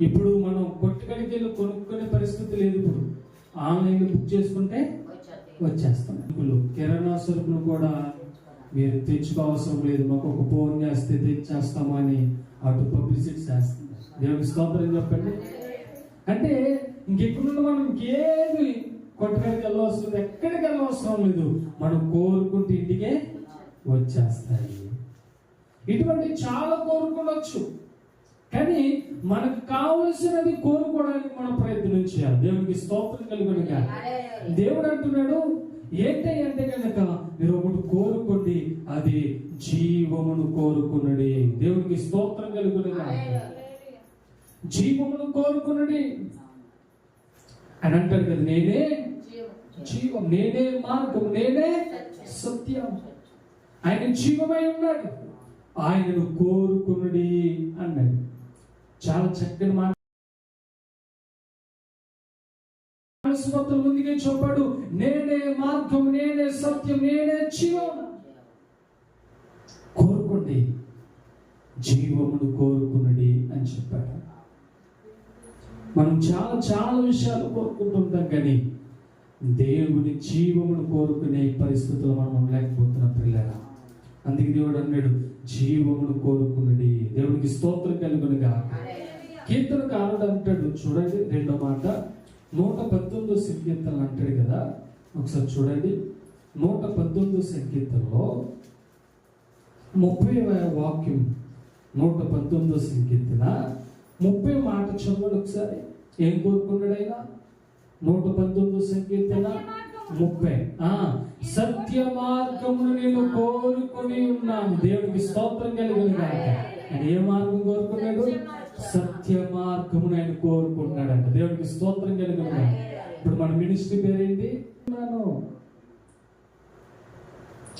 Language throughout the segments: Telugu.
ఇప్పుడు మనం కొట్టుకడికి వెళ్ళి కొనుక్కునే పరిస్థితి లేదు ఇప్పుడు. ఆన్లైన్లో బుక్ చేసుకుంటే వచ్చేస్తాం. ఇప్పుడు కిరాణా సరుకులు కూడా మీరు తెచ్చుకోవసరం లేదు. మాకు ఒక ఫోన్ చేస్తే తెచ్చేస్తామని అని అటు పబ్లిసిటీ చేస్తుంది. దేవుడికి స్తోత్రం చెప్పండి. అంటే ఇంకెప్పుడు మనం ఇంకేమి కొట్టుకడికి వెళ్ళవసరం ఎక్కడికి వెళ్ళవసరం లేదు. మనం కోరుకుంటే ఇంటికే వచ్చేస్తాయి. ఇటువంటి చాలా కోరుకోవచ్చు కానీ మనకు కావలసినది కోరుకోవడానికి మనం ప్రయత్నం చేయాలి దేవునికి స్తోత్రం కలుగునుగా దేవుడు అంటున్నాడు ఏంటి అంటే కనుక మీరు ఒకటి కోరుకోండి అది జీవమును కోరుకున్నది దేవునికి స్తోత్రం కలుగునుగా జీవమును కోరుకున్నది అని అంటాడు కదా నేనే జీవం. నేనే మార్గం నేనే సత్యం. ఆయన జీవమై ఉన్నాడు. ఆయనను కోరుకున్నది అన్నాడు. చాలా చక్కని మాట. సువార్తల ముందుకే చెప్పాడు నేనే మార్గం నేనే సత్యం నేనే జీవం. కోరుకోండి. జీవమును కోరుకున్నది అని చెప్పాడు. మనం చాలా చాలా విషయాలు కోరుకుంటుంటాం కానీ దేవుని జీవమును కోరుకునే పరిస్థితులు మనం ఉండలేకపోతున్నాం పిల్లరా అందుకే దేవుడు అన్నాడు జీవమును కోరుకున్నది దేవునికి స్తోత్రం కలుగునుగా. కీర్తనకారుడు అంటాడు. చూడండి రెండో మాట. నూట పద్దెనిమిదో సంకీర్తనలు అంటాడు కదా. ఒకసారి చూడండి. నూట పద్దెనిమిదో సంకీర్తనలో ముప్పై వాక్యం. నూట పంతొమ్మిదో సంకీర్తన. ముప్పై మాట చదవండి ఒకసారి. ఏం కోరుకున్నాడు ఆయన? నూట పంతొమ్మిదో సంకీర్తన. ముప్పై. ఆ సత్య మార్గమును నేను కోరుకొని ఉన్నాను. దేవునికి స్తోత్రం కలిగిన ఆయన ఏ మార్గం కోరుకున్నాడు? సత్య మార్గమును ఆయన కోరుకుంటున్నాడంట. దేవునికి స్తోత్రం కలిగిన ఇప్పుడు మన మినిస్ట్రీ పేరేంటి?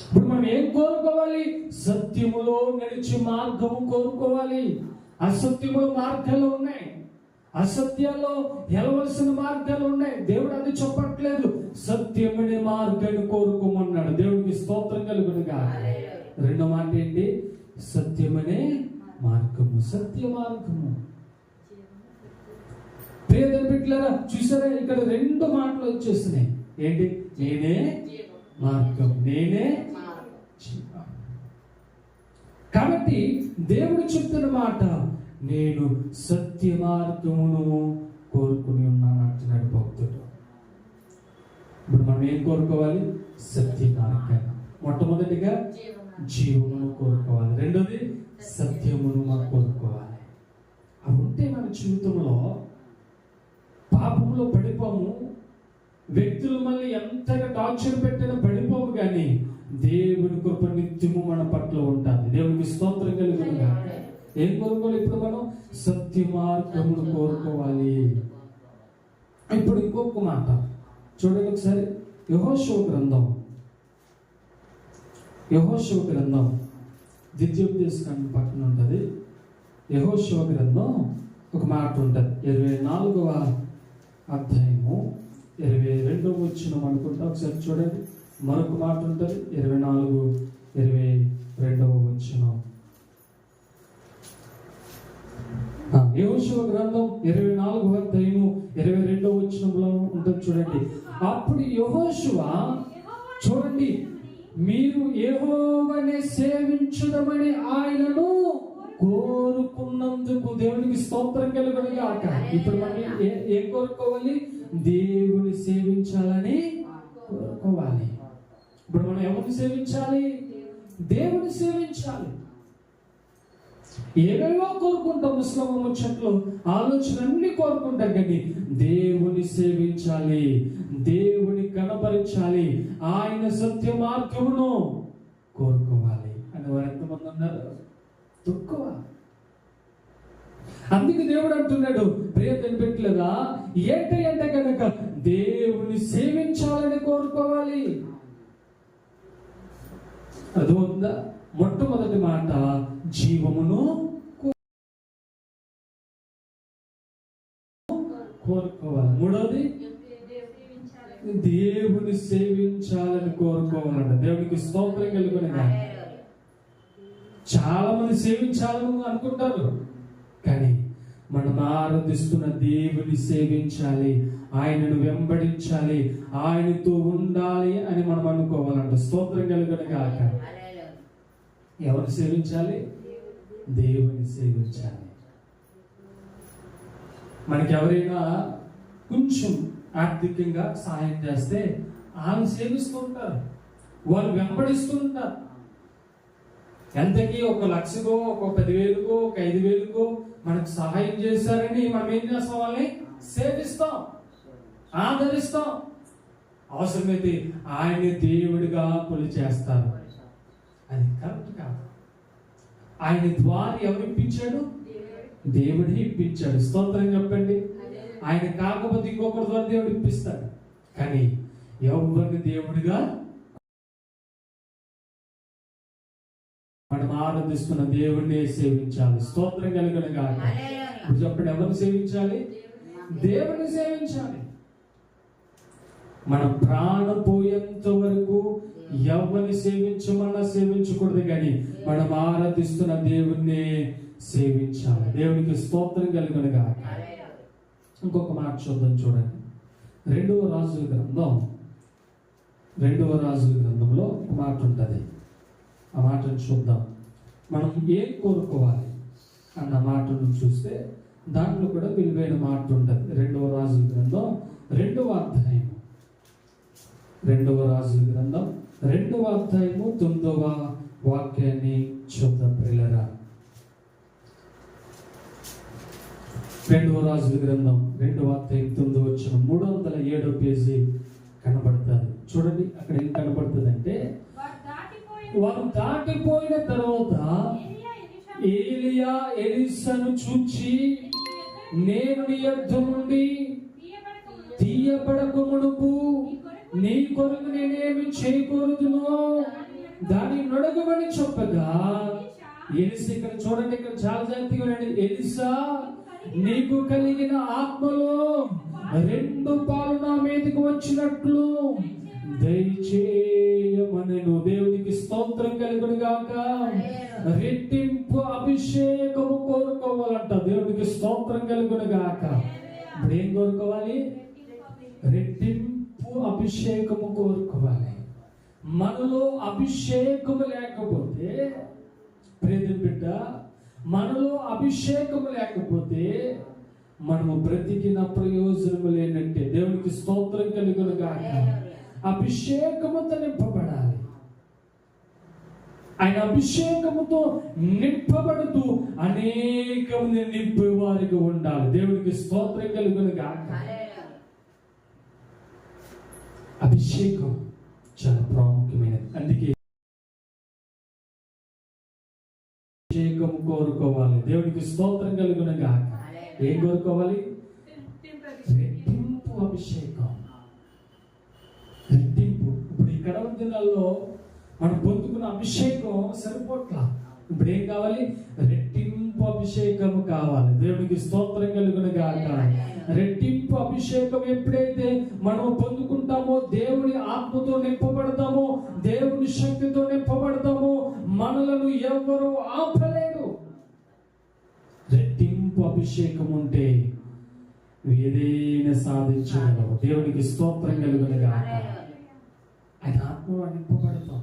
ఇప్పుడు మనం ఏం కోరుకోవాలి? సత్యములో నడిచి మార్గము కోరుకోవాలి. అసత్యములో మార్గాలు ఉన్నాయి. అసత్యాల్లో ఎలవలసిన మార్గాలు ఉన్నాయి. దేవుడు అది చెప్పట్లేదు. సత్యమనే మార్గాన్ని కోరుకోమన్నాడు. దేవుడికి స్తోత్రం కలుగునుగా. రెండో మాట ఏంటి? సత్యమనే మార్గము. సత్య మార్గము. బిడ్డలారా చూసారా? ఇక్కడ రెండు మాటలు వచ్చేస్తున్నాయి. ఏంటి? నేనే మార్గం. నేనే. కాబట్టి దేవుడు చెప్తున్న మాట నేను సత్య మార్గమును కోరుకుని ఉన్నాను అంటున్నాడు భక్తుడు. ఇప్పుడు మనం ఏం కోరుకోవాలి? సత్య మార్గాన్ని మొట్టమొదటిగా జీవమును కోరుకోవాలి. రెండోది సత్యమును మనం కోరుకోవాలి. అవి ఉంటే మన జీవితంలో పాపంలో పడిపోము. వ్యక్తులు మళ్ళీ ఎంతగా టార్చర్ పెట్టినా పడిపోము కానీ దేవుని కృప నిత్యము మన పట్ల ఉంటుంది. దేవునికి స్తోత్రం కలుగునుగా ఏం కోరుకోవాలి? భక్తి మార్గమును కోరుకోవాలి. ఇప్పుడు ఇంకొక మాట. చూడండి ఒకసారి. యహోశివ గ్రంథం. యహోశివ గ్రంథం. ద్వితీయోపదేశకాండం పక్కన ఉంటుంది. యహోశివ గ్రంథం ఒక మాట ఉంటుంది. ఇరవై నాలుగవ అధ్యాయము. ఇరవై రెండవ వచ్చిన అనుకుంటా ఒకసారి చూడండి. మరొక మాట ఉంటుంది. ఇరవై నాలుగు ఇరవై రెండవ వచ్చినాం యోశువ గ్రంథం ఇరవై నాలుగు అధ్యాయము ఇరవై రెండో వచ్చినంలో ఉంటుంది చూడండి. అప్పుడు యహోశువ చూడండి మీరు యెహోవానే సేవించుదమని ఆయనను కోరుకున్నందుకు దేవునికి స్తోత్రం కలుగునుగాక ఇప్పుడు మనం ఏ- ఏం కోరుకోవాలి? దేవుని సేవించాలని కోరుకోవాలి. ఇప్పుడు మనం ఎవరిని సేవించాలి? దేవుని సేవించాలి. ఏవేవో కోరుకుంటాం ముస్లిం ముచ్చట్లు ఆలోచన అన్ని కోరుకుంటాం కానీ దేవుని సేవించాలి దేవుని కనపరించాలి ఆయన సత్య మార్గమును కోరుకోవాలి. అని వారు ఎంతమంది ఉన్నారు? తక్కువ. అందుకే దేవుడు అంటున్నాడు ప్రియతని పెట్టలేదా ఏంటి అంటే కనుక దేవుని సేవించాలని కోరుకోవాలి. అది ఉందా మొట్టమొదటి మాట జీవమును కోరుకోవాలి. మూడవది? దేవుని సేవించాలని కోరుకోవాలంట. దేవునికి స్తోత్రం కలుగునగా చాలా మంది సేవించాలని అనుకుంటారు. కానీ మనం ఆరాధిస్తున్న దేవుని సేవించాలి. ఆయనను వెంబడించాలి. ఆయనతో ఉండాలి అని మనం అనుకోవాలంట. స్తోత్రం కలుగును కాక ఎవరు సేవించాలి? దేవుని సేవించాలి. మనకి ఎవరైనా కొంచెం ఆర్థికంగా సహాయం చేస్తే ఆమె సేవిస్తూ ఉంటారు. వాళ్ళు వెంబడిస్తూ ఉంటారు. ఎంతకి ఒక లక్షకో ఒక పదివేలుకో ఒక ఐదు వేలుకో మనకు సహాయం చేశారని మనం ఏం చేస్తాం వాళ్ళని? సేవిస్తాం. ఆదరిస్తాం. అవసరమైతే ఆయన దేవుడిగా కొలి చేస్తారు అది కరెక్ట్ కాదు. ఆయన ద్వారా ఎవరు ఇప్పించాడు? దేవుడే ఇప్పించాడు. స్తోత్రం చెప్పండి. ఆయన కాకపోతే ఇంకొకరి ద్వారా దేవుడు ఇప్పిస్తాడు. కానీ ఎవరిని దేవుడిగా మనం ఆరాధిస్తున్న దేవుడిని సేవించాలి. స్తోత్రం కలిగిన కాక ఇప్పుడు చెప్పండి ఎవరిని సేవించాలి? దేవుడిని సేవించాలి. మన ప్రాణం పోయేంత వరకు ఎవరిని సేవించమన్నా సేవించకూడదు కానీ మనం ఆరాధిస్తున్న దేవుణ్ణి సేవించాలి. దేవునికి స్తోత్రం కలిగిన ఇంకొక మాట చూద్దాం చూడండి. రెండవ రాజుల గ్రంథం. రెండవ రాజుల గ్రంథంలో ఒక మాట ఉంటుంది. ఆ మాటను చూద్దాం. మనం ఏం కోరుకోవాలి అన్న మాటను చూస్తే దాంట్లో కూడా విలువైన మాట ఉంటుంది. రెండవ రాజుల గ్రంథం రెండవ అధ్యాయం రెండవ రాజుల గ్రంథం రెండవ అధ్యాయము తొమ్మిదవ వాక్యాన్ని చూద్దాం పిల్లరా రెండవ రాజుల గ్రంథం రెండవ అధ్యాయం తొమ్మిది వచ్చిన మూడు వందల ఏడో పేజీ కనబడుతుంది. చూడండి అక్కడ ఏం కనబడుతుంది అంటే వారు దాటిపోయిన తర్వాత ఏలియా ఎలిసను చూచి నేను నీ అర్థం నుండి తీయబడక మునుపు నీ కొరకు నేనేమి చేయకూడదును? దాని నొడగమని చెప్పగా? ఎలిసి ఇక్కడ చూడండి ఇక్కడ చాలా జాగ్రత్తగా ఉండండి ఎలిసా నీకు కలిగిన ఆత్మలో రెండు పాలు నా మీదకి వచ్చినట్లు దయచేయమనను. దేవునికి స్తోత్రం కలుగును గాక. రెట్టింపు అభిషేకము కోరుకోవాలంట. దేవునికి స్తోత్రం కలుగును గాక. ఇప్పుడు ఏం కోరుకోవాలి? రెట్టింపు అభిషేకము కోరుకోవాలి. మనలో అభిషేకము లేకపోతే ప్రేద బిడ్డ మనలో అభిషేకము లేకపోతే మనము బ్రతికిన ప్రయోజనము లేనంటే దేవునికి స్తోత్రం కలుగును కాక అభిషేకముతో నింపబడాలి ఆయన అభిషేకముతో నింపబడుతూ అనేక మంది నింపే వారికి ఉండాలి. దేవునికి స్తోత్రం కలుగును కాక అభిషేకం చాలా ప్రాముఖ్యమైనది. అందుకే అభిషేకం కోరుకోవాలి. దేవునికి స్తోత్రం కలుగును గాక. ఏం కోరుకోవాలి? రెట్టింపు అభిషేకం. రెట్టింపు ఇప్పుడు ఈ కడవ దినాల్లో మనం పొందుకున్న అభిషేకం సరిపోట్ల? ఇప్పుడు ఏం కావాలి? రెట్టింపు అభిషేకం కావాలి. దేవునికి స్తోత్రం కలుగును గాక. రెట్టింపు అభిషేకం ఎప్పుడైతే మనం పొందుకుంటామో దేవుని ఆత్మతో నింపబడతామో దేవుని శక్తితో నింపబడతామో మనలను ఎవరు ఆపలేరు. రెట్టింపు అభిషేకం ఉంటే నువ్వు ఏదైనా సాధించగలవు. దేవునికి స్తోత్రం కలుగును గాక. ఆయన ఆత్మ నింపబడతాం.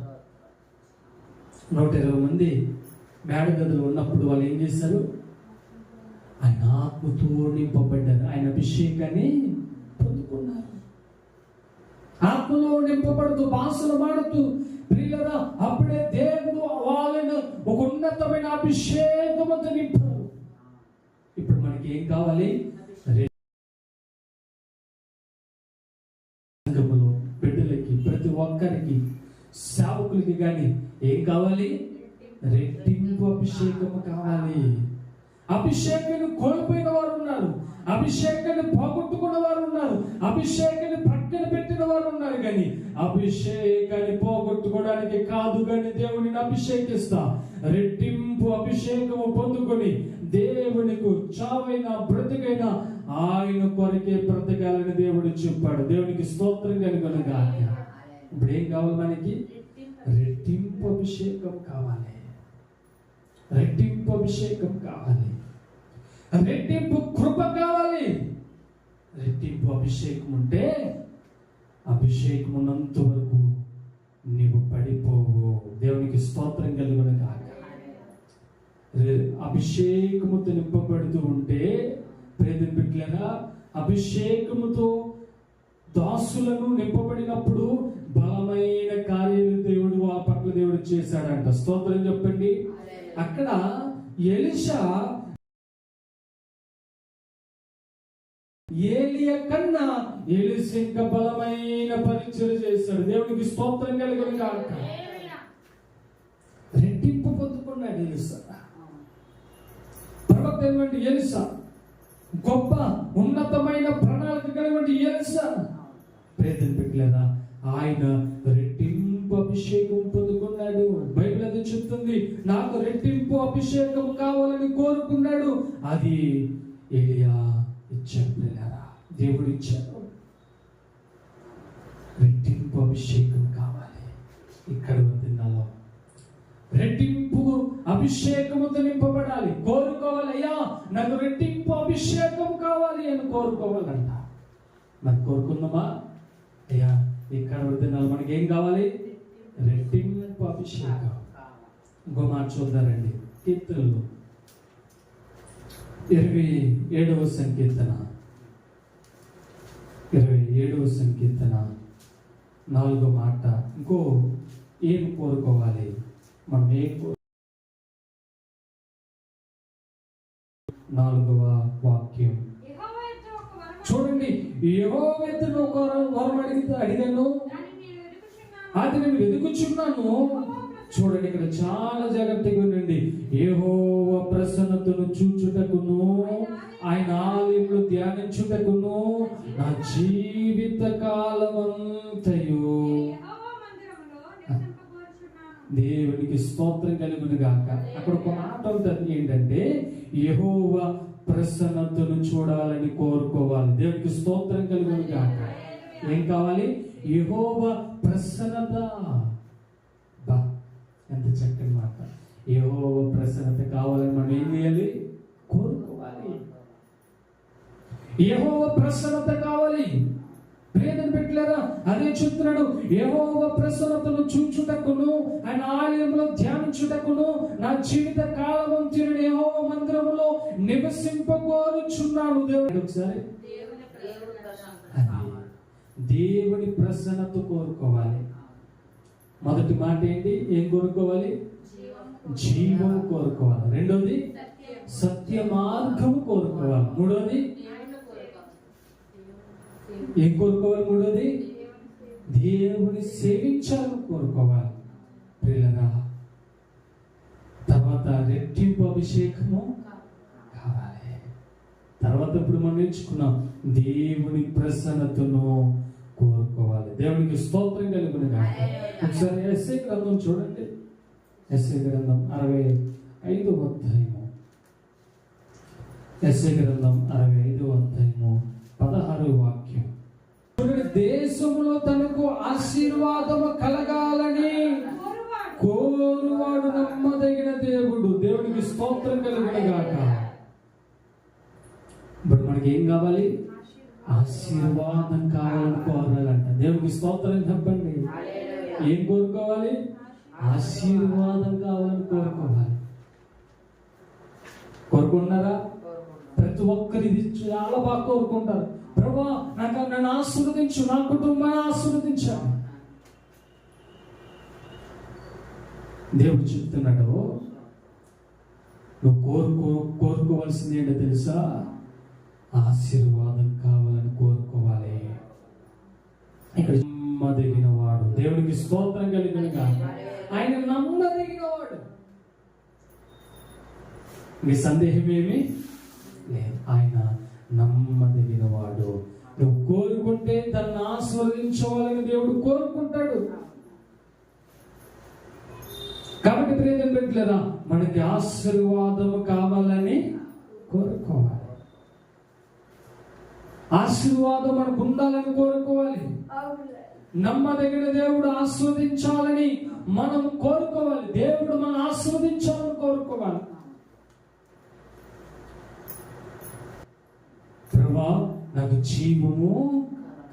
నూట ఇరవై మంది మేడ గదిలో ఉన్నప్పుడు వాళ్ళు ఏం చేశారు ఆయన ఆత్మతో నింపబడ్డారు. ఆయన అభిషేకాన్ని పొందుకున్నారు. ఆత్మలో నింపబడుతూ భాషలు మాడుతూ ప్రియులరా అప్పుడే దేవుడు వాళ్ళను ఒక ఉన్నతమైన అభిషేకముతో నింపారు. ఇప్పుడు మనకి ఏం కావాలి? సంఘములో బిడ్డలకి ప్రతి ఒక్కరికి సేవకులకి కానీ ఏం కావాలి? రెట్టింపు అభిషేకము కావాలి. అభిషేకాన్ని కోల్పోయిన వారు ఉన్నారు. అభిషేకాన్ని పోగొట్టుకున్న వారు ఉన్నారు. అభిషేకాన్ని పక్కన పెట్టిన వారు ఉన్నారు కానీ అభిషేకాన్ని పోగొట్టుకోవడానికి కాదు కానీ దేవుడిని అభిషేకిస్తా. రెట్టింపు అభిషేకము పొందుకొని దేవునికి చావైన బ్రతికైన ఆయన కొరకే బ్రతకాలని దేవుడు చెప్పాడు. దేవునికి స్తోత్రం కలిగిన ఇప్పుడు ఏం కావాలి మనకి? రెట్టింపు అభిషేకం కావాలి. రెట్టింపు అభిషేకం కావాలి. రెట్టింపు కృప కావాలి. రెట్టింపు అభిషేకం ఉంటే అభిషేకం ఉన్నంత వరకు నీవు పడిపోవు. దేవునికి స్తోత్రం కలుగును కాక అభిషేకముతో నింపబడుతూ ఉంటే ప్రేదం బిడ్డలరా అభిషేకముతో దాసులను నింపబడినప్పుడు బలమైన కార్యాలు దేవుడు ఆ పట్ల దేవుడు చేశాడంట. స్తోత్రం చెప్పండి. అక్కడ ఎలిషా ఏలియ కన్నా ఎలిసి ఇంకా బలమైన పరీక్షలు చేశాడు. దేవునికి స్తోత్రం కలిగిన కాక రెట్టింపు పొందుకున్నాడు ఎలిసా ప్రవక్త అయినటువంటి ఎలిసా గొప్ప ఉన్నతమైన ప్రణాళిక కలిగినటువంటి ఎలిసా ప్రేతం పెట్టలేదా ఆయన అభిషేకం పొందుకున్నాడు. బైబిల్ అది చెప్తుంది నాకు రెట్టింపు అభిషేకం కావాలని కోరుకున్నాడు. అది ఏలియా ఇచ్చాడు దేవుడు ఇచ్చాడు. రెట్టింపు అభిషేకం కావాలి. ఇక్కడ దినాలో రెట్టింపు అభిషేకముతో నింపబడాలి కోరుకోవాలి అయ్యా నాకు రెట్టింపు అభిషేకం కావాలి అని కోరుకోవాలంట. మరి కోరుకుందామా? అయ్యా ఇక్కడ దినాలు మనకి ఏం కావాలి? రెట్టింపు అభిషేకం ఇంకో మాట చూద్దారండి. కీర్తనలు. ఇరవై ఏడవ సంకీర్తన. ఇరవై ఏడవ సంకీర్తన. నాలుగో మాట. ఇంకో ఏం కోరుకోవాలి? మనం ఏం నాలుగవ వాక్యం. చూడండి. ఏవో ఒక వరం అడిగితే అడిగాను. దానిని వెతుకుచున్నాను. అది నేను వెతుకుచున్నాను. చూడండి ఇక్కడ చాలా జాగ్రత్తగా ఉండండి. ఏహోవ ప్రసన్నతను చూచుటకును ఆయన ఆలయంలో ధ్యానించుటకును నా జీవిత కాలమంతయు. యెహోవా దేవునికి స్తోత్రం కలుగును గాక. అక్కడ ఒక మాట ఉంటుంది ఏంటంటే యహోవ ప్రసన్నతను చూడాలని కోరుకోవాలి. దేవునికి స్తోత్రం కలుగును గాక. ఏం కావాలి? యహోవ ప్రసన్నత. బా ఎంత చక్కని మాట. యహోవ ప్రసన్నత కావాలని మనం ఏం చేయాలి? కోరుకోవాలి. యహోవ ప్రసన్నత కావాలి. ప్రేదం పెట్టలేరా అదే చెప్తున్నాడు. యహోవ ప్రసన్నతను చూచుటకును ఆయన ఆలయంలో ధ్యానించుటకును నా జీవిత కాలం తీరుడు యహోవ మందిరములో నివసింపకోరుచున్నాను దేవుడు ఒకసారి దేవుని దేవుడు ప్రశంస అది దేవుని ప్రసన్నత కోరుకోవాలి. మొదటి మాట ఏంటి? ఏం కోరుకోవాలి? జీవం కోరుకోవాలి. రెండోది సత్య మార్గము కోరుకోవాలి. మూడోది ఏం కోరుకోవాలి? మూడోది దేవుని సేవించాలని కోరుకోవాలి. ప్రియులరా తర్వాత రెట్టింపు అభిషేకము తర్వాత ఇప్పుడు మనం నేర్చుకున్నాం దేవుని ప్రసన్నతను కోరుకోవాలి. దేవునికి స్తోత్రం కలుగును. ఒకసారి ఎస్ఏ గ్రంథం చూడండి. ఎస్ఏ గ్రంథం అరవై ఐదు అధ్యాయము. ఎస్ఏ గ్రంథం అరవై ఐదు అధ్యాయము పదహారు వాక్యం. చూడండి దేశములో తనకు ఆశీర్వాదము కలగాలని కోరువాడు కోరువాడు నమ్మదగిన దేవుడు దేవునికి స్తోత్రం కలుగును గాక ఇప్పుడు మనకి ఏం కావాలి ఆశీర్వాదం కావాలని కోరాలంట దేవునికి స్తోత్రం చెప్పండి. ఏం కోరుకోవాలి? ఆశీర్వాదం కావాలని కోరుకోవాలి. కోరుకుంటున్నారా? ప్రతి ఒక్కరు ఇది చాలా బాగా కోరుకుంటారు. ప్రభా నాకు నన్ను ఆశీర్వదించు నా కుటుంబాన్ని ఆశీర్వదించాను దేవుడు చెప్తున్నాడు నువ్వు కోరుకో కోరుకోవాల్సింది ఏంటో తెలుసా? ఆశీర్వాదం కావాలని కోరుకోవాలి. ఇక్కడ నమ్మదగిన వాడు దేవునికి స్తోత్రం కలిగిన ఆయన నమ్మదగిన వాడు మీ సందేహం ఏమి? లేదు. ఆయన నమ్మదగిన వాడు నువ్వు కోరుకుంటే తనను ఆస్వాదించవాలని దేవుడు కోరుకుంటాడు. కాబట్టి ప్రేమ పెట్టలేదా మనకి ఆశీర్వాదము కావాలని కోరుకోవాలి. ఆశీర్వాదం మనకు ఉండాలని కోరుకోవాలి నమ్మదగిన దేవుడు ఆస్వాదించాలని మనం కోరుకోవాలి. దేవుడు మనం ఆస్వాదించాలని కోరుకోవాలి. జీవము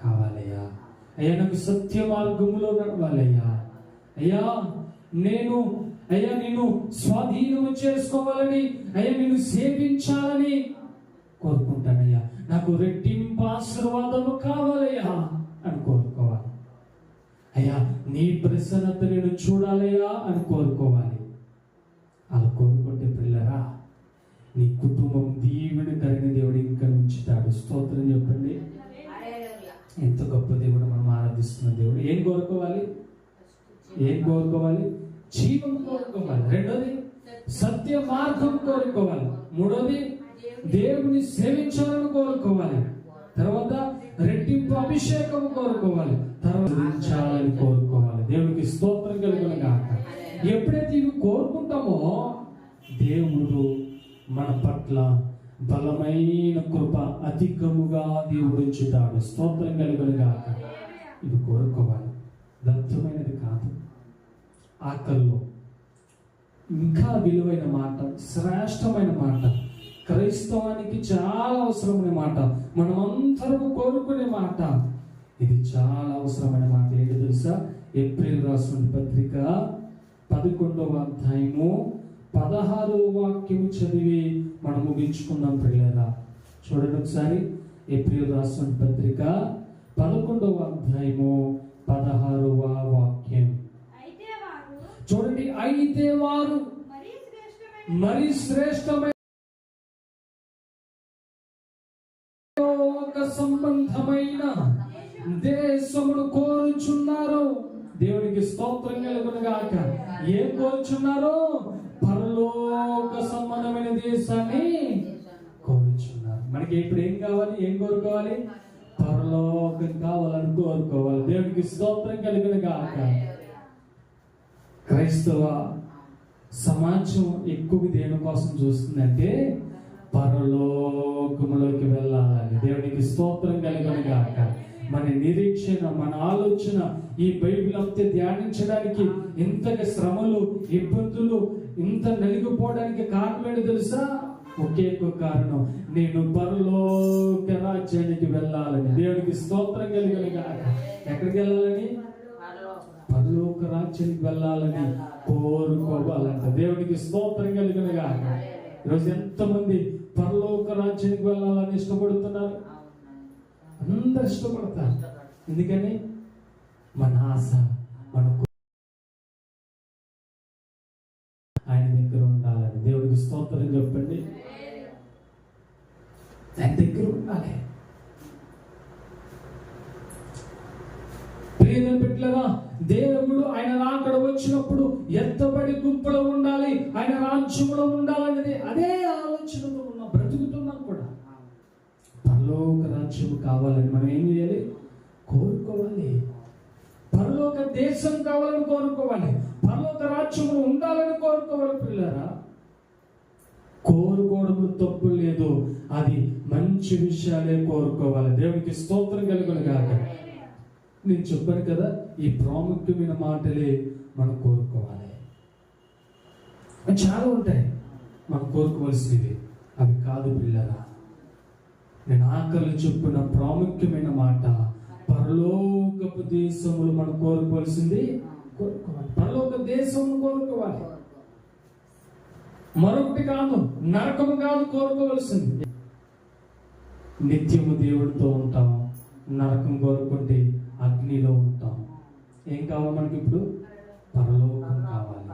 కావాలయ్యా. అయ్యా నాకు సత్య మార్గములో నడవాలయ్యా. అయ్యా నేను అయ్యా నేను స్వాధీనం చేసుకోవాలని అయ్యా నేను సేవించాలని కోరుకుంటానయ్యా. నాకు రెట్టింపు ఆశీర్వాదము కావాలయ్యా అని కోరుకోవాలి. అయ్యా నీ ప్రసన్నత నేను చూడాలయ్యా అని కోరుకోవాలి. అలా కోరుకుంటే పిల్లరా నీ కుటుంబం దీవుని కలిగిన దేవుడు ఇంకా ఉంచుతాడు. స్తోత్రం చెప్పండి. ఎంత గొప్ప దేవుడు మనం ఆరాధిస్తున్న దేవుడు. ఏం కోరుకోవాలి? ఏం కోరుకోవాలి? జీవం కోరుకోవాలి. రెండోది సత్య మార్గం కోరుకోవాలి. మూడోది దేవుని సేవించాలని కోరుకోవాలి. తర్వాత రెట్టింపు అభిషేకం కోరుకోవాలి. తర్వాత కోరుకోవాలి. దేవునికి స్తోత్రం కలుగును కాక ఎప్పుడైతే ఇవి కోరుకుంటామో దేవుడు మన పట్ల బలమైన కృప అధికముగా దేవుడుంచుతాడు స్తోత్రం కలుగును కాక ఇవి కోరుకోవాలి. దత్తమైనది కాదు. ఆకల్లో ఇంకా విలువైన మాట శ్రేష్టమైన మాట క్రైస్తవానికి చాలా అవసరమైన మాట. మనమందరం కోరుకునే మాట. ఇది చాలా అవసరమైన మాట. ఏంటి తెలుసా? ఏప్రిల్ రాసిన పత్రిక పదకొండవ అధ్యాయము పదహారవ వాక్యం చదివి మనం ముగించుకుందాం పిల్లరా చూడండి ఒకసారి. ఏప్రిల్ రాసిన పత్రిక పదకొండవ అధ్యాయము పదహారవ వాక్యం. చూడండి. అయితే వారు మరీ శ్రేష్టమైన సంబంధమైన దేశమును కోరుచున్నారు దేవునికి స్తోత్రం కలుగునుగాక ఏం కోరుచున్నారు? పరలోక సంబంధమైన దేశాన్ని కోరుచున్నారు. మనకి ఇప్పుడు ఏం కావాలి? ఏం కోరుకోవాలి? పరలోకం కావాలని కోరుకోవాలి. దేవునికి స్తోత్రం కాక క్రైస్తవ సమాజం ఎక్కువ దేనికోసం చూస్తుందంటే పరలోకములోకి వెళ్ళాలని. దేవునికి స్తోత్రం కలిగను గాక. మన నిరీక్షణ మన ఆలోచన ఈ బైబిల్ అంతే ధ్యానించడానికి ఇంతగా శ్రమలు ఇబ్బందులు ఇంత నలిగిపోవడానికి కారణం ఏంటో తెలుసా? ఒకే ఒక కారణం. నేను పరలోక రాజ్యానికి వెళ్ళాలని. దేవునికి స్తోత్రం కలిగిన గాక. ఎక్కడికి వెళ్ళాలని? పరలోక రాజ్యానికి వెళ్ళాలని కోరుకోవాలంట. దేవునికి స్తోత్రం కాక ఈరోజు ఎంతమంది పరలోక రాజ్యానికి వెళ్ళాలని ఇష్టపడుతున్నారు. అందరు ఇష్టపడతారు. ఎందుకని? మన ఆశ మన ఆయన దగ్గర ఉండాలని. దేవుడికి స్తోత్రం చెప్పండి. ఆయన దగ్గర ఉండాలి. ప్రియమైన బిడ్డలారా దేవుడు ఆయన రాకడ వచ్చినప్పుడు ఎత్తబడి గుంపులో ఉండాలి ఆయన రాజ్యంలో ఉండాలనేది అదే ఆలోచనతో బ్రతుకుతున్నాం కూడా. పరలోక రాజ్యం కావాలని మనం ఏం చేయాలి? కోరుకోవాలి. పరలోక దేశం కావాలని కోరుకోవాలి. పరలోక రాజ్యంలో ఉండాలని కోరుకోవాలి పిల్లరా. కోరుకోవడం తప్పు లేదు. అది మంచి విషయాలే కోరుకోవాలి. దేవునికి స్తోత్రం కలుగును కాక నేను చెప్పాను కదా ఈ ప్రాముఖ్యమైన మాటలే మనం కోరుకోవాలి. చాలా ఉంటాయి. మనం కోరుకోవాల్సినవి. అవి కాదు పిల్లరా. నేను ఆకలి చెప్పున ప్రాముఖ్యమైన మాట పరలోకపు దేశములు మనం కోరుకోవాల్సింది కోరుకోవాలి. పరలోక దేశమును కోరుకోవాలి. మరొకటి కాదు నరకము కాదు కోరుకోవాల్సింది. నిత్యము దేవుడితో ఉంటాం నరకం కోరుకుంటే అగ్నిలో ఉంటాం. ఏం కావాలి మనకి ఇప్పుడు? పరలోకం కావాలి.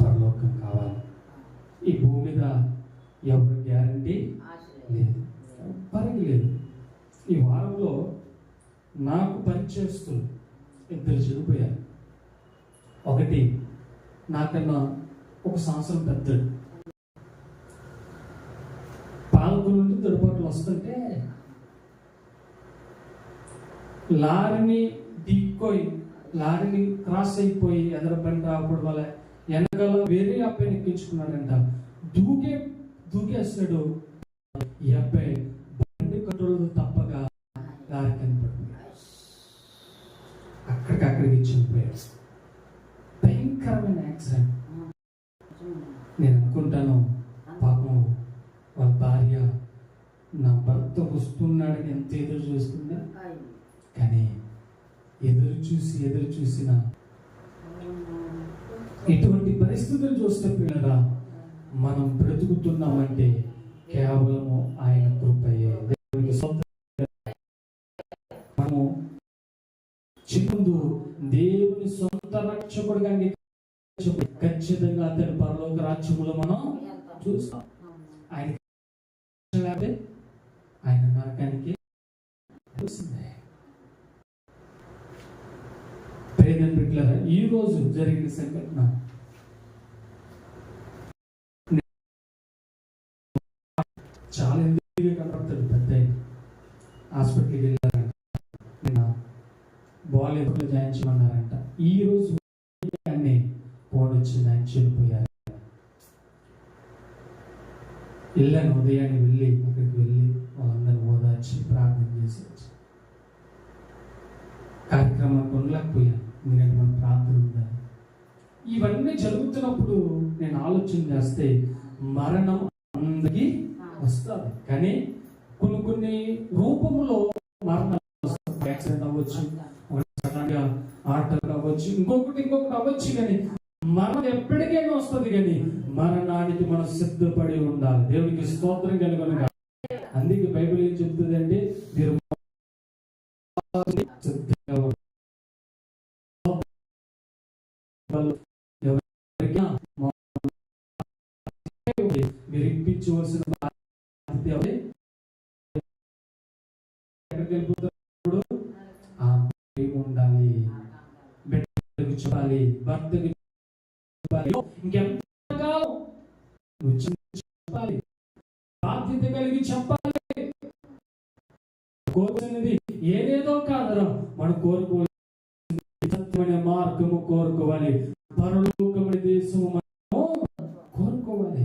పరలోకం కావాలి. ఈ భూమి మీద ఎవరు గ్యారంటీ లేదు. పరికి లేదు. ఈ వారంలో నాకు పనిచేస్తూ ఇద్దరు చనిపోయారు. ఒకటి నాకన్నా ఒక సంవత్సరం పెద్దడు. పాలకుల నుండి తొడిపాట్లు వస్తుంటే లారీని ఢీక్కోయి లారీని క్రాస్ అయిపోయి ఎదర బండి రాకపోవడం వల్ల వెనకాల వేరే అబ్బాయిని ఎక్కించుకున్నాడంట. దూకే దూకేస్తాడు ఈ అబ్బాయి బండి కంట్రోల్ తప్పగా దారి కనపడిపోయాడు అక్కడికక్కడికి చనిపోయాడు. భయంకరమైన యాక్సిడెంట్. నేను అనుకుంటాను పాపం వాళ్ళ భార్య నా భర్త వస్తున్నాడని ఎంత ఎదురు చూస్తుందా? కానీ ఎదురు చూసి ఎదురు చూసిన ఇటువంటి పరిస్థితులు చూస్తే పిల్లరా మనం బ్రతుకుతున్నామంటే కేవలము ఆయన కృపయే. దేవునికి మనము చిన్నందు దేవుని సొంత రక్షకుడిగా ఖచ్చితంగా అతని పరలోక రాజ్యములో మనం చూస్తాం. ఆయన ఆయన నరకానికి వస్తుంది బిడ్డలారా ఈ రోజు జరిగిన సంఘటన చాలా కనపడుతుంది పెద్ద హాస్పిటల్కి వెళ్ళారంట. నిన్న బాగాలేదు జాయించమన్నారంట ఈ రోజు అన్నీ ఫోన్ వచ్చింది ఆయన చనిపోయారు. వెళ్ళాను ఉదయాన్నే వెళ్ళి అక్కడికి వెళ్ళి వాళ్ళందరినీ ఓదార్చి ప్రార్థన చేసి వచ్చి కార్యక్రమానికి ఉండలేకపోయాను. ఎందుకంటే మన ప్రార్థన ఉందని ఇవన్నీ జరుగుతున్నప్పుడు నేను ఆలోచన చేస్తే మరణం అందరికీ వస్తుంది. కానీ కొన్ని కొన్ని రూపంలో మరణం యాక్సిడెంట్ అవ్వచ్చు సడన్గా ఆటలు అవ్వచ్చు ఇంకొకటి ఇంకొకటి అవ్వచ్చు కానీ మరణం ఎప్పటికైనా వస్తుంది కానీ మరణానికి మనం సిద్ధపడి ఉండాలి. దేవునికి స్తోత్రం కనుగొనగా అందుకే బైబిల్ ఏం చెప్తుంది మీరు మీరు ఇప్పించవలసిన బాధ్యత ఎవరి? ఎక్కడికి వెళ్ళిపోతున్నప్పుడు ఆ ప్రేమ ఉండాలి. బిడ్డకు చెప్పాలి. భర్తకు చెప్పాలి. ఇంకెంతకాలం నువ్వు చెప్పాలి. బాధ్యత కలిగి చెప్పాలి. కోరుకునేది ఏదేదో కాదురా. మనం కోరుకోవాలి సత్యమైన మార్గము కోరుకోవాలి. పరలోకమైన దేశము మనము కోరుకోవాలి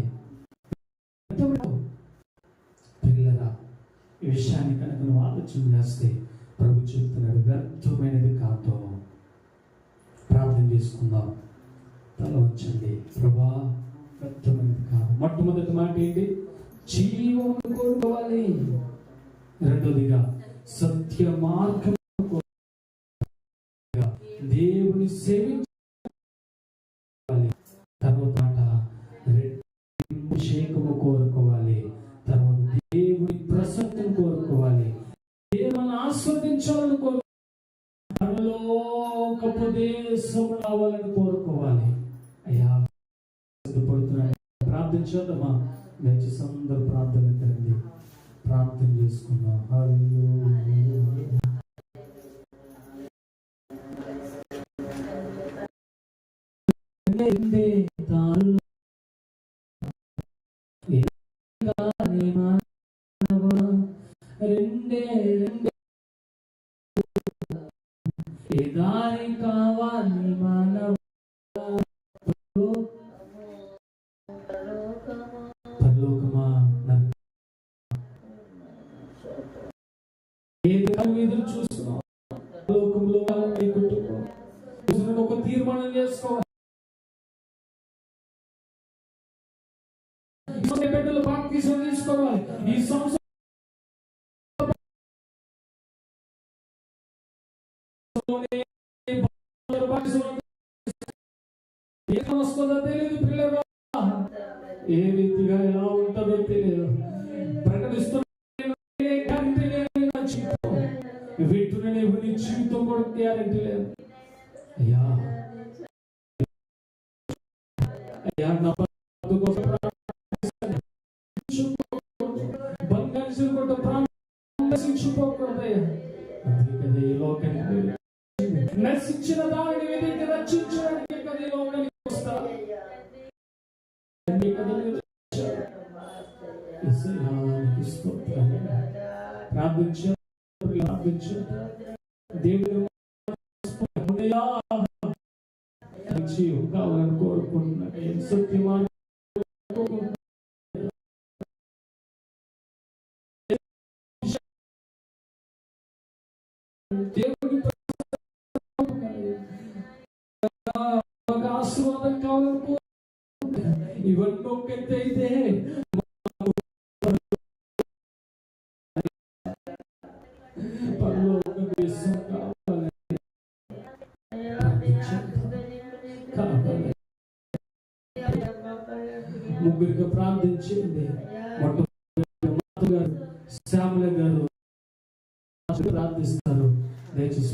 పిల్లరా ఈ విషయాన్ని కనుక నువ్వు ఆలోచన చేస్తే ప్రభు చెప్తున్నాడు వ్యర్థమైనది కాదు ప్రార్థన చేసుకుందాం. తల వచ్చండి ప్రభా వ్యర్థమైనది కాదు. మొట్టమొదటి మాట ఏంటి? జీవం కోరుకోవాలి. రెండోదిగా సత్య మార్గం దేవుని సేవించ కావాలని కోరుకోవాలి. అయ్యా సిద్ధపడుతున్నాను ప్రార్థన చేద్దామా? దయచేసి అందరూ ప్రార్థన తెరండి ప్రార్థన చేసుకుందాం. రెండే రెండే దారి కావాలి మా ఏం వస్తుందో తెలియదు పిల్లలు ఏ రీతిగా ఎలా ఉంటుందో తెలియదు ప్రకటిస్తున్న జీవితం వింటున్న నీ జీవితం కూడా గ్యారంటీ లేదు అయ్యా అయ్యా నా కోసం బంగారు కూడా ప్రాణించిపోకూడదయ్యా ఈ లోకానికి నశించిన దానిని వెతికి రక్షించడానికి కదా ఈ ప్రార్థించు ప్రార్థించు. దేవుడు కావాలని కోరుకుంటున్నాను దేవుడి सावन का इवन को कहते ही थे ముగ్గురికి ప్రార్థించింది శ్యామల గారు ప్రార్థిస్తారు దయచేసి